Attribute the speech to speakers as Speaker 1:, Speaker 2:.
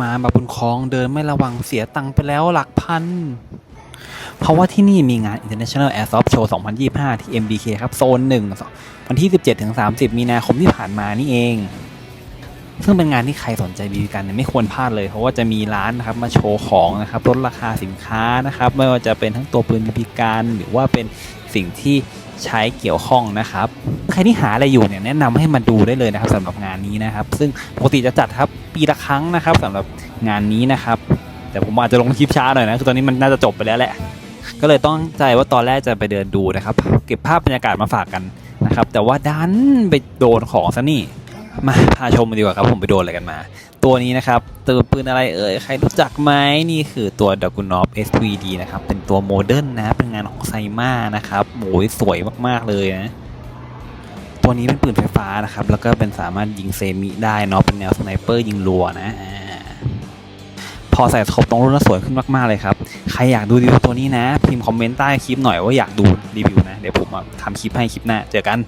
Speaker 1: มาแบบบนคลองเดินไม่ระวังเสียตังค์ไปแล้วหลักพัน เพราะว่าที่นี่มีงาน International Airsoft Show 2025 ที่ MBK ครับ โซน1วันที่ 17-30 มีนาคมที่ผ่านมานี่เอง ซึ่งเป็นงานที่ใครสนใจบีบีกันไม่ควรพลาดเลย เพราะว่าจะมีร้านนะครับมาโชว์ของนะครับลดราคาสินค้านะครับ ไม่ว่าจะเป็นทั้งตัวปืนบีบีกันหรือว่าเป็นสิ่งที่ ใช้เกี่ยวข้องนะครับ ใครที่หาอะไรอยู่เนี่ยแนะนำให้มาดูได้เลยนะครับสำหรับงานนี้นะครับ ซึ่งปกติจะจัดครับปีละครั้งนะครับสำหรับงานนี้นะครับ แต่ผมอาจจะลงคลิปช้าหน่อยนะคือตอนนี้มันน่าจะจบไปแล้วแหละ ก็เลยต้องใจว่าตอนแรกจะไปเดินดูนะครับ เก็บภาพบรรยากาศมาฝากกันนะครับ แต่ว่าดันไปโดนของซะนี่ มาพาชมดีกว่าครับผมไปโดนอะไรกันมา ตัวนี้นะครับตัวปืนอะไรเอ่ยใครรู้จักไหมนี่คือตัว d a g u n o v SVD นะครับเป็นตัวโมเดิร์นนะเป็นงานของไซมานะครับโอ้ยสวยมากๆเลยนะตัวนี้เป็นปืนไฟฟ้านะครับแล้วก็เป็นสามารถยิงเซมิได้เนาะเป็นแนวสไนเปอร์ยิงรัวนะพอใส่สโคปตรงรุ่นแล้วสวยขึ้นมากๆเลยครับใครอยากดูรีวิวตัวนี้นะพิมพ์คอมเมนต์ใต้คลิปหน่อยว่าอยากดูรีวิวนะเดี๋ยวผมทำคลิปให้คลิปหน้าเจอกัน